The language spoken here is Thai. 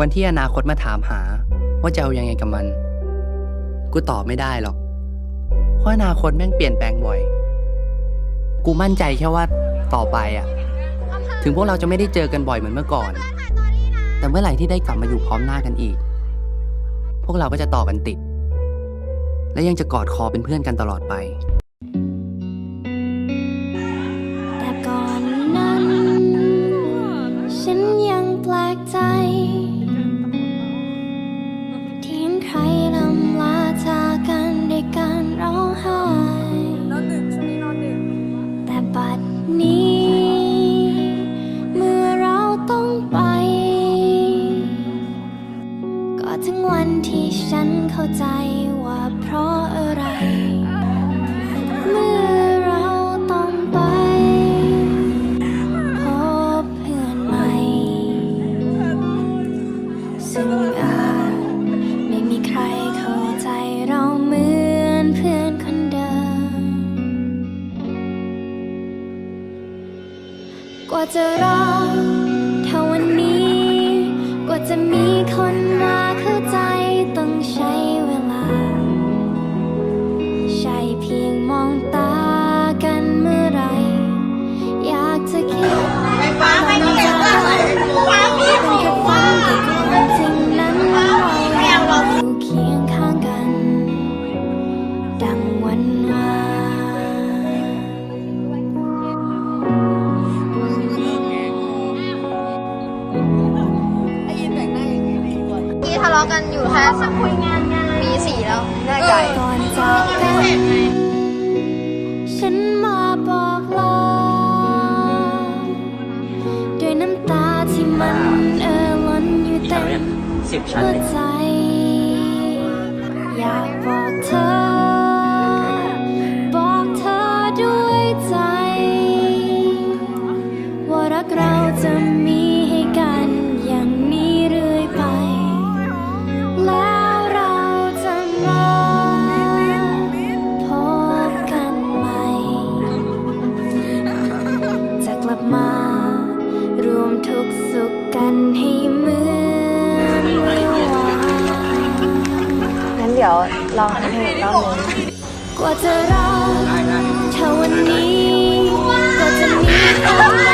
วันที่อนาคตมาถามหา ว่าจะเอายังไงกับมัน กูตอบไม่ได้หรอก เพราะอนาคตแม่งเปลี่ยนแปลงบ่อย กูมั่นใจแค่ว่าต่อไปอะถึงพวกเราจะไม่ได้เจอกันบ่อยเหมือนเมื่อก่อน แต่เมื่อไหร่ที่ได้กลับมาอยู่พร้อมหน้ากันอีก พวกเราก็จะต่อกันติด และยังจะกอดคอเป็นเพื่อนกันตลอดไป ก็ถึงวันที่ฉันเข้าใจว่าเพราะอะไร เมื่อเราต้องไป พบเพื่อนใหม่ ซึ่งอาจไม่มีใครเข้าใจเราเหมือนเพื่อนคนเดิม กว่าจะรอ นวานที่ทะเลาะกันอยู่แค่คุยงานงานปีสี่แล้วแน่ใจก่อนจากกันฉันมาบอกลาด้วยน้ำตาที่มันเอ่อล้นอยู่เต็มสิบชั้นหัวเลยใจอยากบอกเธอ กันให้เหมือนเมื่อวานงั้นเดี๋ยวลองทำให้อีกรอบนึงกว่าจะรอเท่าวันนี้ ก็จะมีคนม